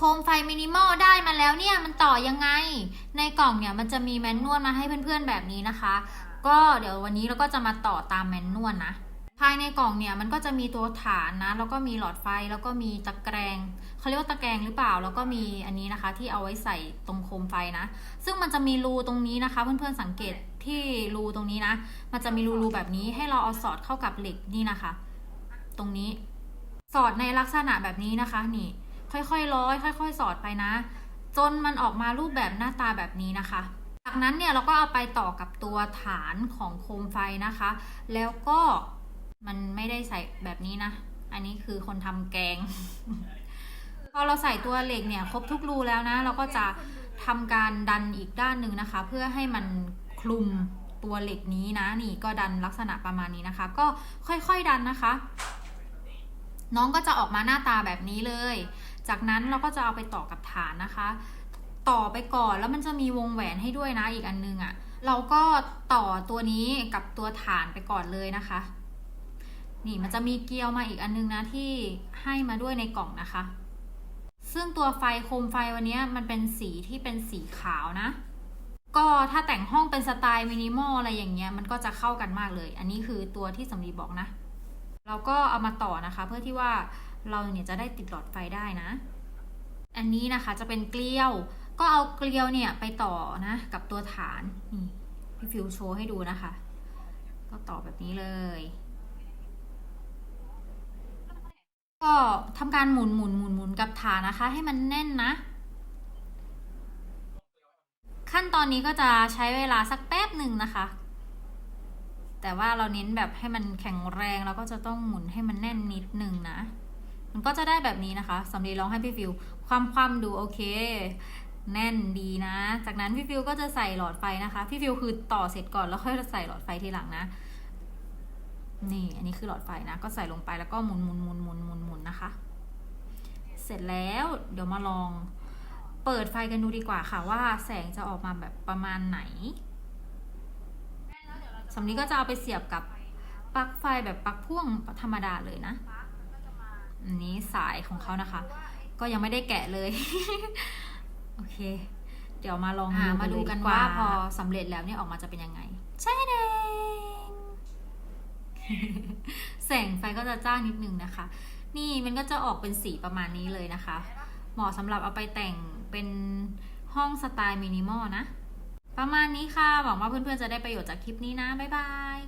โคมไฟมินิมอลได้มาแล้วเนี่ยมันต่อยังไง ในกล่องเนี่ยมันจะมีแมนนวลมาให้เพื่อนๆแบบนี้นะคะ ก็เดี๋ยววันนี้เราก็จะมาต่อตามแมนนวลนะ ภายในกล่องเนี่ยมันก็จะมีตัวฐานนะ แล้วก็มีหลอดไฟแล้วก็มีตะแกรงเขาเรียกว่าตะแกรงหรือเปล่า แล้วก็มีอันนี้นะคะ ที่เอาไว้ใส่ตรงโคมไฟนะ ซึ่งมันจะมีรูตรงนี้นะคะ เพื่อนๆสังเกตที่รูตรงนี้นะ มันจะมีรูๆแบบนี้ให้เราเอาสอดเข้ากับเหล็กนี่นะคะ ตรงนี้ สอดในลักษณะแบบนี้นะคะนี่ ค่อยๆร้อย ค่อย ๆ สอดไปนะ จนมันออกมารูปแบบหน้าตาแบบนี้นะคะ จากนั้นเนี่ยเราก็เอาไปต่อกับตัวฐานของโคมไฟนะคะ แล้วก็มันไม่ได้ใส่แบบนี้นะ อันนี้คือคนทำแกง พอเราใส่ตัวเหล็กเนี่ยครบทุกรูแล้วนะ เราก็จะทำการดันอีกด้านหนึ่งนะคะ เพื่อให้มันคลุมตัวเหล็กนี้นะ นี่ก็ดันลักษณะประมาณนี้นะคะ ก็ค่อยๆดันนะคะ น้องก็จะออกมาหน้าตาแบบนี้เลย จากนั้นเราก็จะเอาไปต่อกับฐานนะคะ ต่อไปก่อนแล้วมันจะมีวงแหวนให้ด้วยนะอีกอันนึงอะ่ะ เราก็ต่อตัวนี้กับตัวฐานไปก่อนเลยนะคะ นี่มันจะมีเกลียวมาอีกอันนึงนะที่ให้มาด้วยในกล่องนะคะ ซึ่งตัวไฟโคมไฟวันนี้มันเป็นสีที่เป็นสีขาวนะก็ถ้าแต่งห้องเป็นสไตล์มินิมอลอะไรอย่างเงี้ยมันก็จะเข้ากันมากเลย อันนี้คือตัวที่สำลีบอกนะ เราก็เอามาต่อนะคะ เพื่อที่ว่า เราเนี่ยจะได้ติดหลอดไฟได้นะ อันนี้นะคะจะเป็นเกลียว ก็เอาเกลียวเนี่ยไปต่อนะกับตัวฐานนี่พี่ฟิวโชว์ให้ดูนะคะ ก็ต่อแบบนี้เลย ก็ทำการหมุนหมุนหมุนหมุนกับฐานนะคะ ให้มันแน่นนะ ขั้นตอนนี้ก็จะใช้เวลาสักแป๊บหนึ่งนะคะแต่ว่าเราเน้นแบบให้มันแข็งแรงเราก็จะต้องหมุนให้มันแน่นนิดหนึ่งนะ มันก็จะได้แบบนี้นะคะสำลีลองให้พี่ฟิว ความความดูโอเค แน่นดีนะ จากนั้นพี่ฟิวก็จะใส่หลอดไฟนะคะ พี่ฟิวคือต่อเสร็จก่อนแล้วค่อยใส่หลอดไฟทีหลังนะ นี่อันนี้คือหลอดไฟนะ ก็ใส่ลงไปแล้วก็หมุนหมุนหมุนหมุนหมุนหมุนนะคะ เสร็จแล้วเดี๋ยวมาลองเปิดไฟกันดูดีกว่าค่ะว่าแสงจะออกมาแบบประมาณไหนสำลีก็จะเอาไปเสียบกับปลั๊กไฟแบบปลั๊กพ่วงธรรมดาเลยนะ อันนี้สายของเขานะคะ ก็ยังไม่ได้แกะเลย โอเค เดี๋ยวมาลองอ่าดูมาดูกันเลยว่าพอสำเร็จแล้วเนี่ยออกมาจะเป็นยังไง ใช่เดงแสงไฟก็จะจ้านิดนึงนะคะ นี่มันก็จะออกเป็นสีประมาณนี้เลยนะคะ เหมาะสำหรับเอาไปแต่งเป็นห้องสไตล์มินิมอลนะ ประมาณนี้ค่ะ หวังว่าเพื่อนๆจะได้ประโยชน์จากคลิปนี้นะ บ๊ายบาย